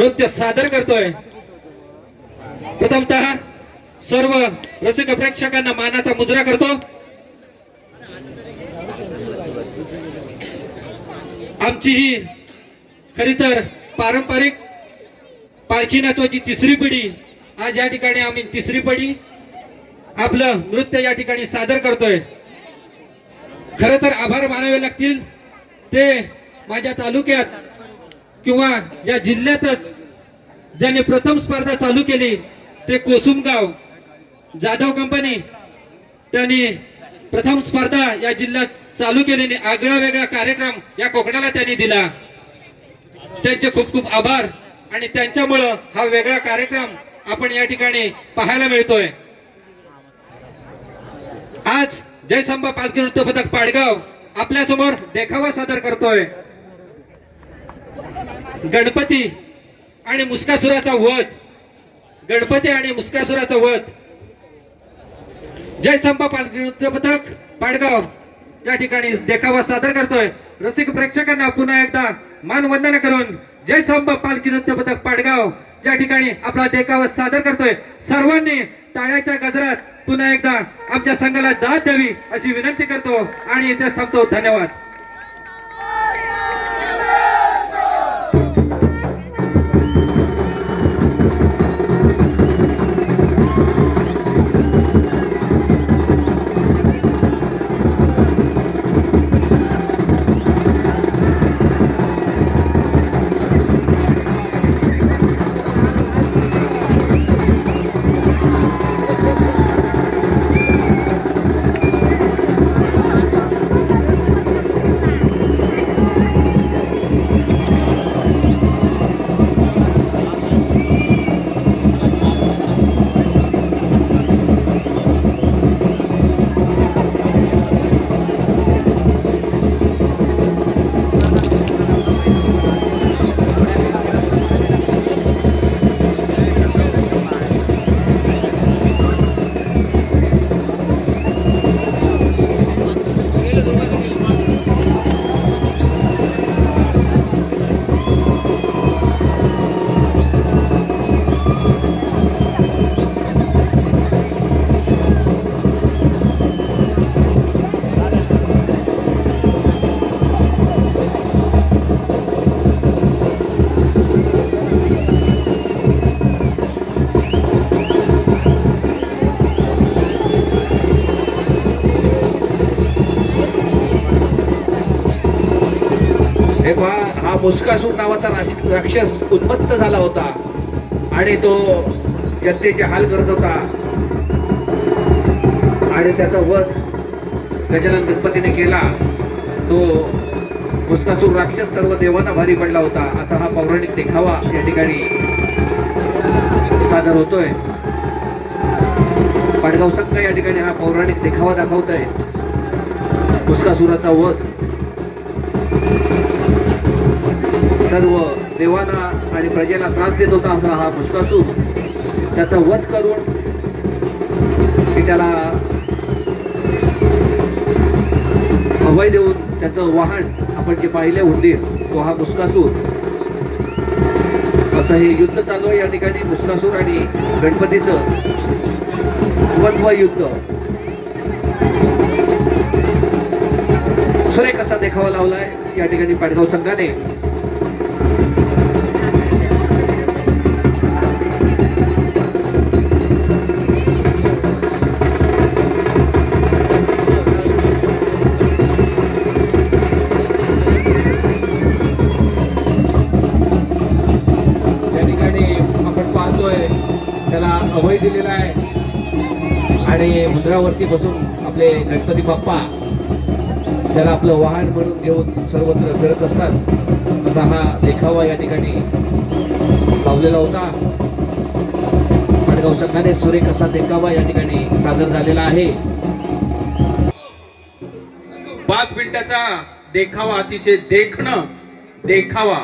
नृत्य सादर करतोय. प्रथमतः सर्व रसिक प्रेक्षकांना मानाचा मुजरा करतो. आमची ही खरी तर पारंपरिक पालखी नाचवाची तिसरी पिढी आज या ठिकाणी आम्ही तिसरी पिढी आपलं नृत्य या ठिकाणी सादर करतोय. खर तर आभार मानावे लागतील. ते माझ्या तालुक्यात किंवा या जिल्ह्यातच ज्यांनी प्रथम स्पर्धा चालू केली ते कोसुमगाव जाधव कंपनी त्यांनी प्रथम स्पर्धा या जिल्ह्यात चालू केलेली आगळा वेगळा कार्यक्रम या कोकणाला त्यांनी दिला. त्यांचे खूप खूप आभार आणि त्यांच्यामुळं हा वेगळा कार्यक्रम आपण या ठिकाणी पाहायला मिळतोय. आज जयसंबा पालखी नृत्य पथक पाडगाव आपल्यासमोर देखावा सादर करतोय. गणपती आणि मुस्कासुराचा वध. गणपती आणि मुस्कासुराचा वध. जय संपा पालखी नृत्य पथक पाडगाव. या ठिकाणी देखावा सादर करतोय. रसिक प्रेक्षकांना पुन्हा एकदा मानवंदना करून जय संपा पालखी नृत्य पथक पाडगाव. या ठिकाणी आपला देखावा सादर करतोय. सर्वांनी टाळ्याच्या गजरात पुन्हा एकदा आमच्या संघाला दाद द्यावी अशी विनंती करतो आणि इथे थांबतो. धन्यवाद. मुस्कासूर नावाचा राक्षस उन्मत्त झाला होता. आणि तो जनतेचे हाल करत होता. आणि त्याचा वध गजानन गणपतीने केला. तो मुस्कासूर राक्षस सर्व देवांना भारी पडला होता. असा हा पौराणिक देखावा या ठिकाणी सादर होतोय. पाडगाव संघ या ठिकाणी हा पौराणिक देखावा दाखवत आहे मुस्कासुराचा वध सर्व देवांना आणि प्रजेला त्रास देत होता असा हा मुस्कासूर त्याचा वध करून की त्याला अभय देऊन त्याचं वाहन आपण जे पाहिले होते तो हा मुस्कासूर असं हे युद्ध चालू आहे या ठिकाणी मुस्कासूर आणि गणपतीचं द्वंद्व युद्ध सुरेख असा देखावा लावलाय या ठिकाणी पाडगाव संघाने. आणि बसून आपले गणपती बाप्पा त्याला आपलं वाहन म्हणून घेऊन सर्वत्र फिरत असतात. असा हा देखावा या ठिकाणी लावलेला होता. पाडगाव संघाने सुरेख असा देखावा या ठिकाणी सादर झालेला आहे. पाच मिनिटाचा देखावा अतिशय देखणं देखावा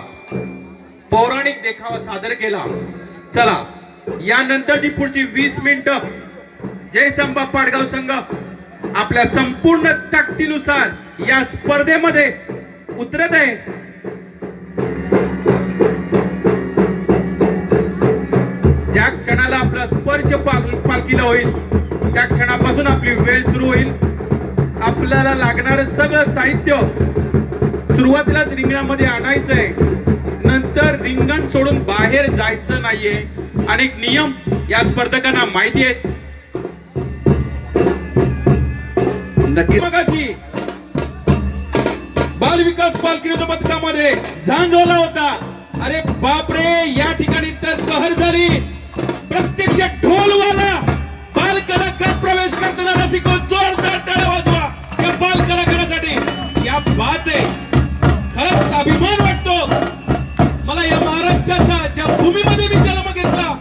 पौराणिक देखावा सादर केला. चला यानंतरची पुढची वीस मिनिटं जयसंबा पाडगाव संघ. आपल्या संपूर्ण ताकदीनुसार या स्पर्धेमध्ये उतरत आहे. ज्या क्षणाला आपला स्पर्श पालखीला होईल त्या क्षणापासून आपली वेळ सुरू होईल. आपल्याला लागणार सगळं साहित्य सुरुवातीलाच रिंगणामध्ये आणायचं आहे नंतर रिंगण सोडून बाहेर जायचं नाहीये. अनेक नियम या स्पर्धकांना माहिती आहेत. नक्की मगाशी बाल विकास पालखीच्या पथकामध्ये झांझोला होता. अरे बापरे या ठिकाणी तर कहर झाली. प्रत्यक्ष ढोलवाला बाल कलाकार प्रवेश करताना रसिको जोरदार टाळ्या वाजवा या बाल कलाकारासाठी या बात आहे खरंच अभिमान वाटतो. मला या महाराष्ट्राचा ज्या भूमीमध्ये मी जन्म घेतला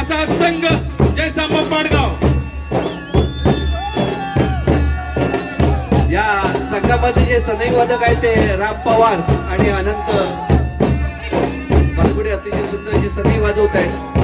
असा संघ जैसा पाडगाव या संघामध्ये जे सनई वादक आहेत ते राम पवार आणि अनंत. बालगुडे अतिशय सुंदर असे सनई वाजवत आहेत.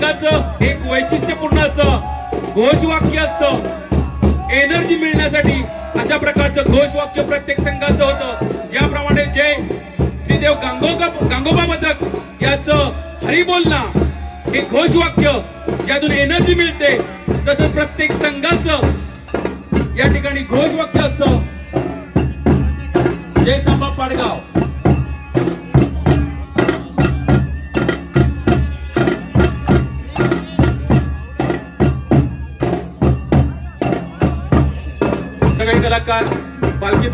प्रत्येक एक वैशिष्ट्यपूर्ण असं घोषवाक्य असतं. एनर्जी मिळण्यासाठी अशा प्रकारचं घोषवाक्य प्रत्येक संघाचं होतं. ज्याप्रमाणे जय श्रीदेव गांगोबा गांगोबा पथक याच हरी बोलना हे घोषवाक्य ज्यातून एनर्जी मिळते तसंच प्रत्येक संघाचं या ठिकाणी घोषवाक्य असतं. जय कलाकार पालखी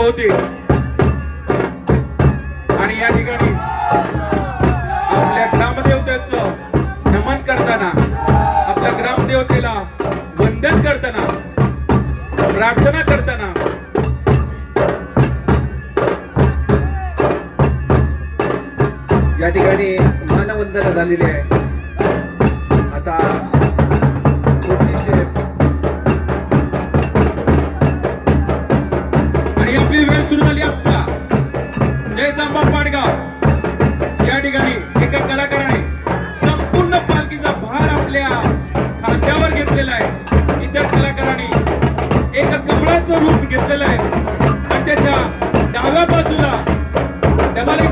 ठिकाणी एका कलाकाराने संपूर्ण पालखीचा भार आपल्या खांद्यावर घेतलेला आहे. इतर कलाकारांनी एका कमळाचं रूप घेतलेलं आहे. आणि त्याच्या डाव्या बाजूला डबल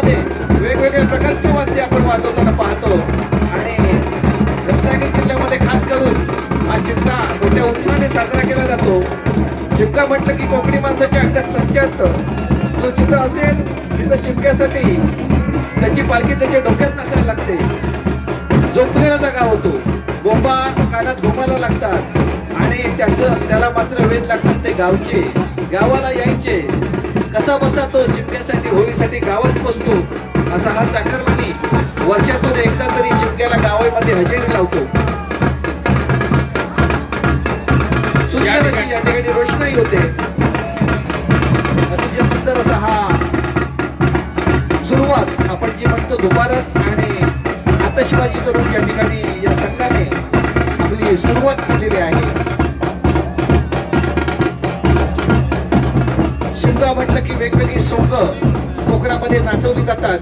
प्रत्येक वेगवेगळ्या प्रकारचे वाद्य आपण वाजवताना पाहतो. आणि रत्नागिरी जिल्ह्यामध्ये खास करून हा शिमगा मोठ्या उत्साहाने साजरा केला जातो. शिमगा म्हटलं की कोकणी माणसाच्या अंगात संचारतं जो जिथं असेल तिथं शिमक्यासाठी त्याची पालखी त्याच्या डोक्यात नसायला लागते. झोपलेला जागा होतो. गोंबा कानात घुमायला लागतात. आणि त्याचं त्याला मात्र वेध लागतात ते गावचे. गावाला यायचे. कसा बसा तो शिमग्यासाठी होळीसाठी गावात बसतो असा हा चाकरमानी वर्षातून एकदा तरी शिमग्याला गावामध्ये हजेरी लावतो. सुंदर अशी या ठिकाणी रोषणाई होते. अतिशय सुंदर असा हा सुरुवात. आपण जी म्हणतो दुपारात आणि आतषबाजी करून या ठिकाणी या संघाने. आपली सुरुवात मध्ये नाचवली जातात.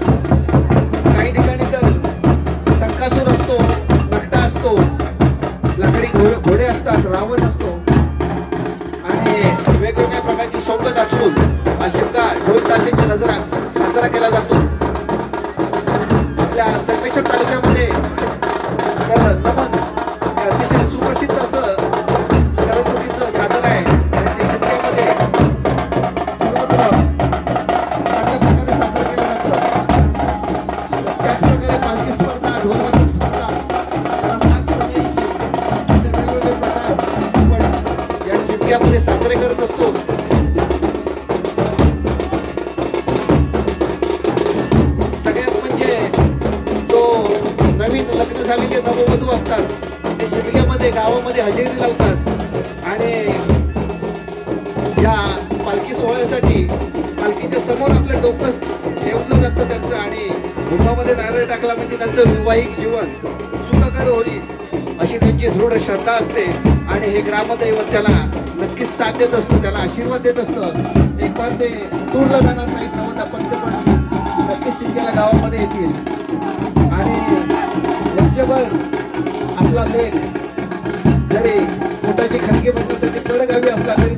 काही ठिकाणी तर संकासूर असतो नकटा असतो लकडी घोडे घोडे असतात रावण असतो. आणि वेगवेगळ्या प्रकारची सोंग दाखवून अशा ढोल ताशेची नजरा साजरा केला जातो. आपल्या सर्वेश्वर तालुक्यामध्ये हजेरी लावतात. आणि या पालखी सोहळ्यासाठी पालखीच्या समोर आपलं डोकं ठेवलं जातं त्यांचं आणि मुखामध्ये नारळ टाकला म्हणजे त्यांचं वैवाहिक जीवन सुखकर होईल अशी त्यांची दृढ श्रद्धा असते. आणि हे ग्रामदैवत त्याला नक्कीच साथ देत असतं त्याला आशीर्वाद देत असतं. एक बार ते तोडलं जाणार नाही नवदा पण ते पण नक्कीच शिंदेला गावामध्ये येतील. आणि वर्षभर आपला लेख पोटाची खणगी बनण्यासाठी हवी असला तरी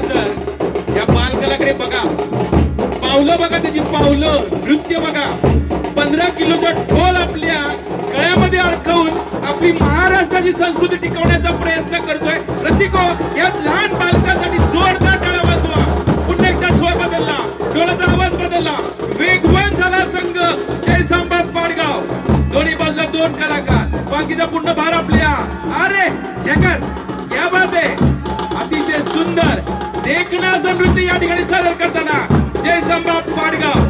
आहे सर. या बालकलाकडे बघा. पावलं बघा त्याची पावलं. नृत्य बघा. पंधरा किलोचा ढोल आपल्या गळ्यामध्ये अडकवून आपली महाराष्ट्राची संस्कृती टिकवण्याचा प्रयत्न करतोय. रसिको या लहान बालकासाठी जोरदार टाळा वाजवा. पुन्हा एकदा स्वर बदलला. ढोलाचा आवाज बदलला. वेगवान झाला संघ. जय सांबा पाडगाव. दोन्ही बाजूला दोन कलाकार. बाकीचा पूर्ण भार आपल्या. अरे झेकस या बात आहे. अतिशय सुंदर. देखण्याचं नृत्य या ठिकाणी सादर करताना. जय सम्राट पाडगाव.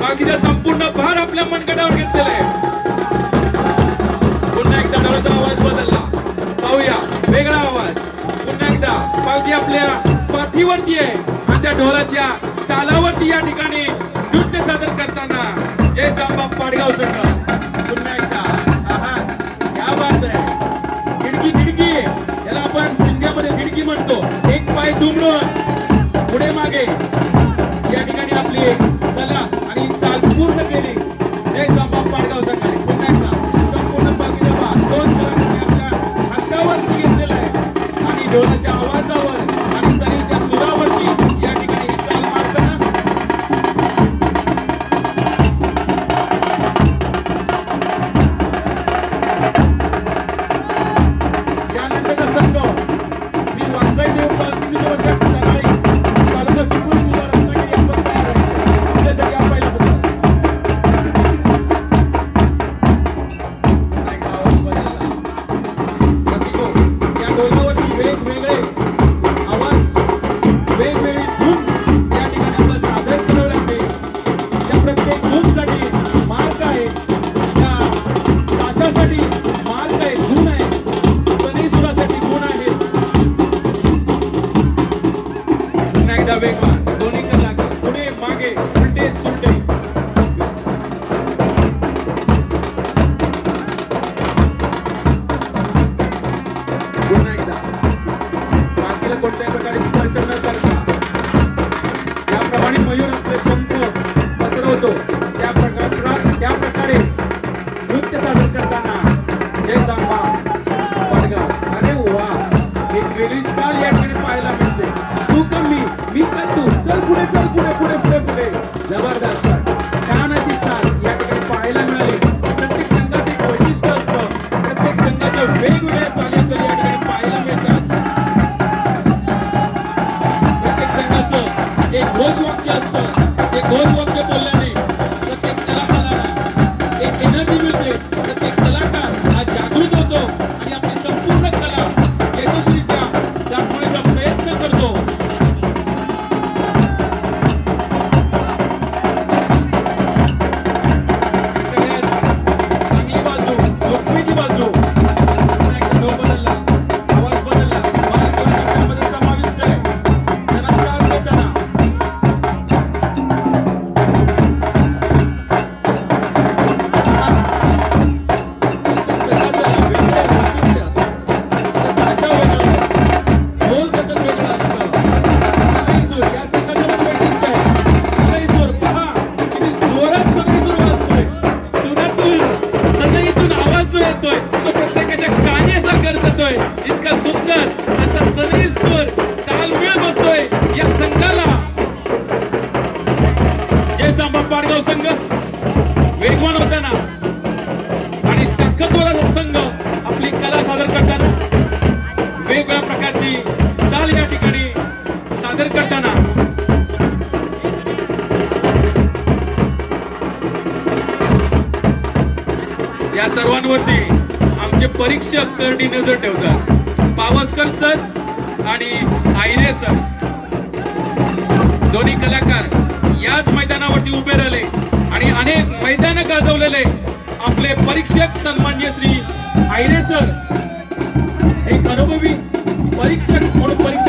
बाकीचा संपूर्ण भार आपल्या मनगटावर घेतलेला आहे. पुन्हा एकदा डोळ्याचा आवाज बदलला. पाहूया वेगळा आवाज. पुन्हा एकदा पालखी आपल्या पाठीवरती आहे. आणि त्या ढोलाच्या तालावरती या ठिकाणी नृत्य सादर करताना. जय सांबा पाडगाव संघ. असे वेगवेगळ्या चाली तर या ठिकाणी पाहायला मिळतात. प्रत्येक संघाचं एक घोष वाक्य असतं. ते घोष वाक्य करडी नजर ठेवतात. पावसकर सर आणि आयरे सर. दोन्ही कलाकार याच मैदानावरती उभे राहिले आणि अनेक मैदान गाजवलेले आपले परीक्षक सन्मान्य श्री आयरे सर. एक अनुभवी परीक्षक म्हणून परीक्षा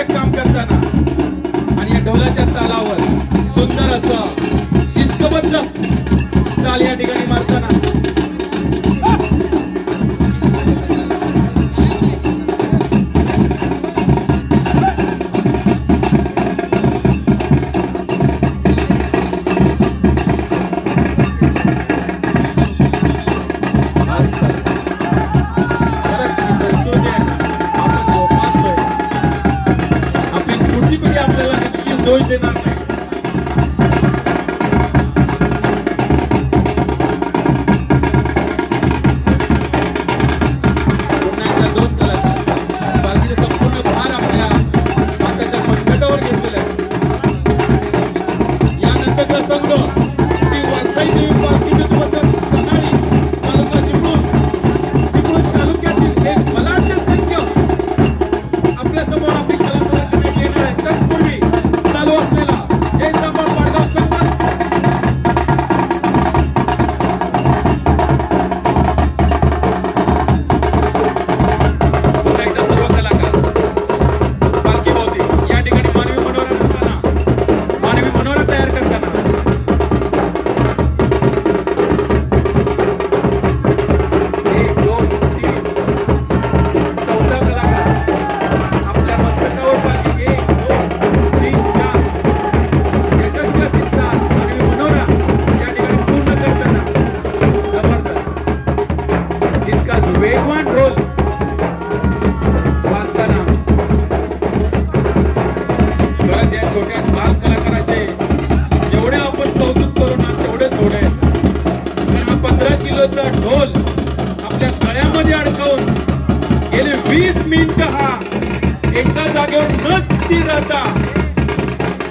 आता.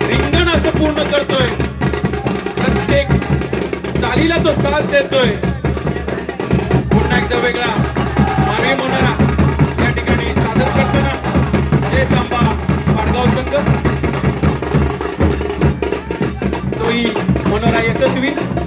रिंगण असं पूर्ण करतोय. प्रत्येक चालीला तो साथ देतोय. पुन्हा एकदा वेगळा. मागे म्हणून या ठिकाणी सादर करताना जे सांबा पाडगाव संघ. तोही मनोरा यशस्वी.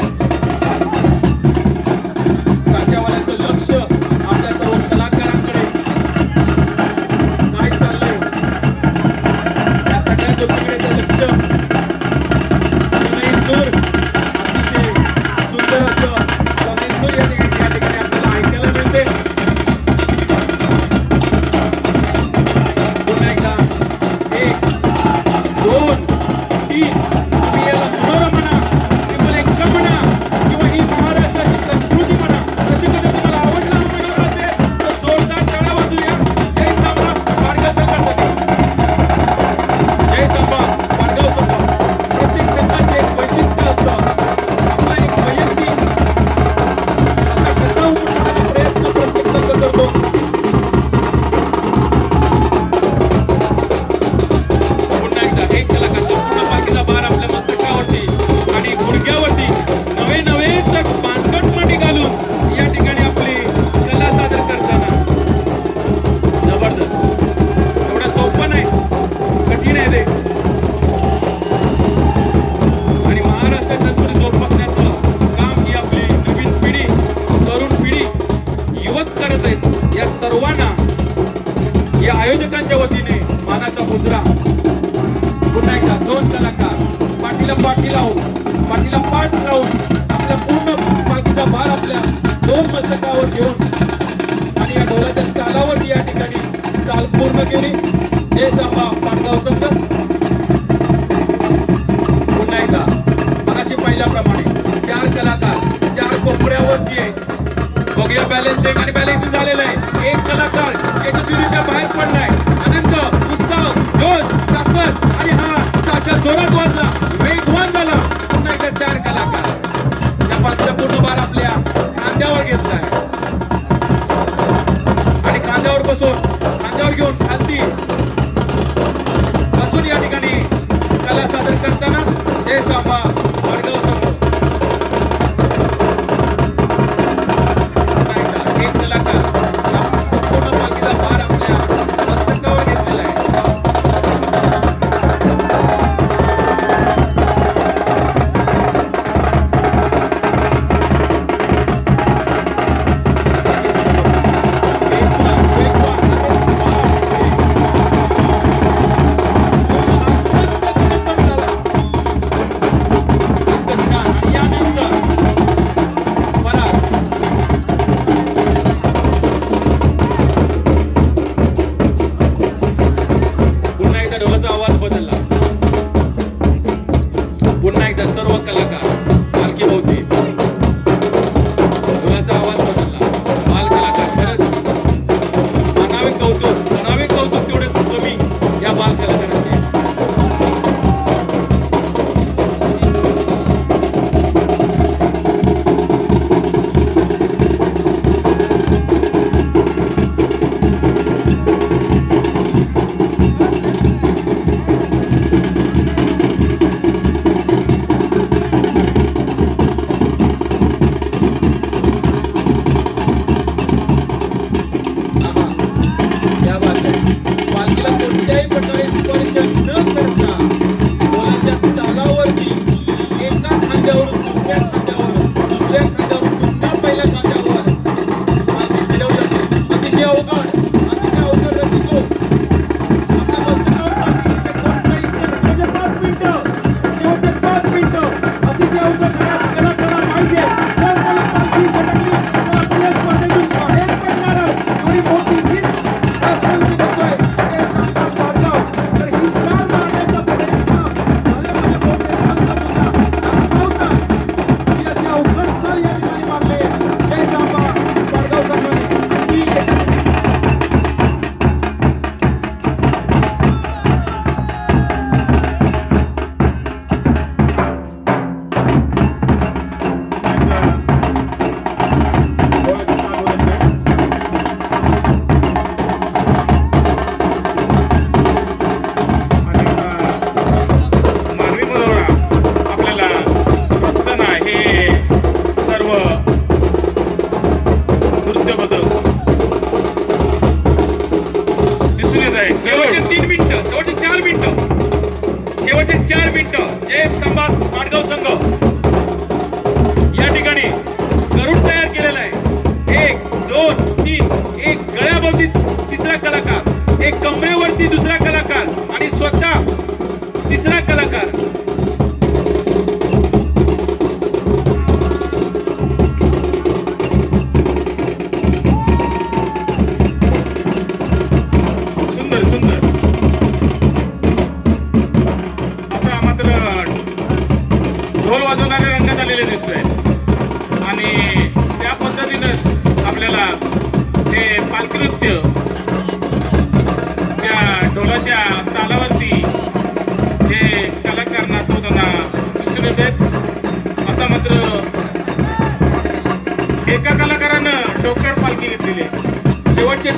इथं सर्व कलाकार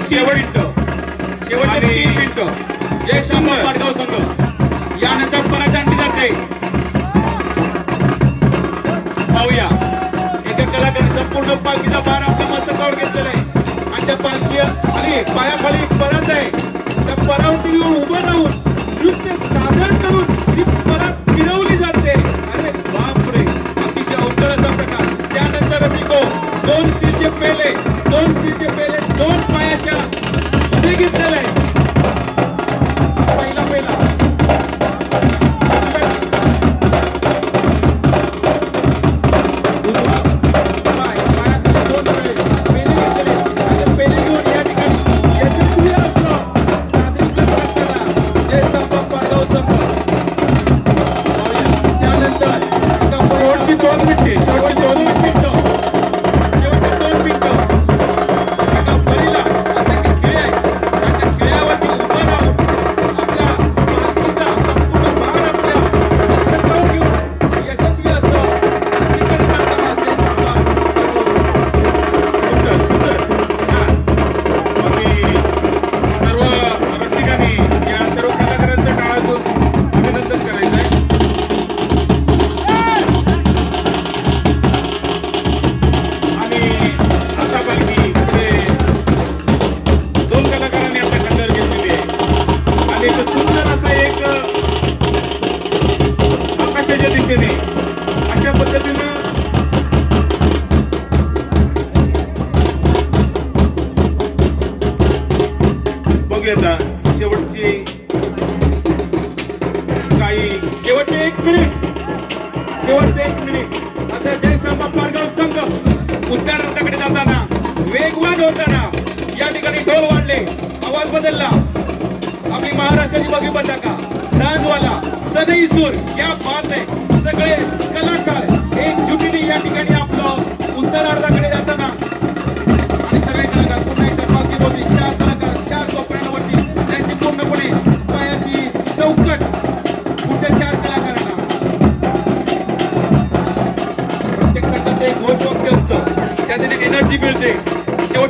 शेवट शेवटचे तीन मिनिटं. जय संघ पाडगाव संघ. यानंतर जाते. पाहूया. एका संपूर्ण पालखीचा आपल्या मस्तकावर घेतलेला आहे. आणि त्या पालखी आणि पायाखाली परत आहे. त्या परावती उभं राहून नृत्य सादर करून ती परत फिरवली जाते. अरे बापरे. अतिशय अवघड असा प्रकार. त्यानंतर दोन स्टीलचे पेले दोन स्टीलचे पेले दोन पायाच्या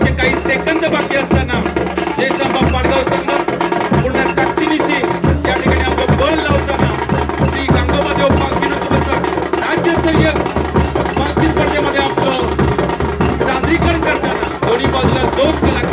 शेवटचे काही सेकंद बाकी असताना जयसंबा पाडगाव संघ पूर्ण ताकदीनिशी या ठिकाणी आपलं बळ लावताना श्री गंगोबादेव पाक विनोद बसत राज्यस्तरीय पाकी स्पर्धेमध्ये आपलं सादरीकरण करताना दोन्ही बाजूला दोन कला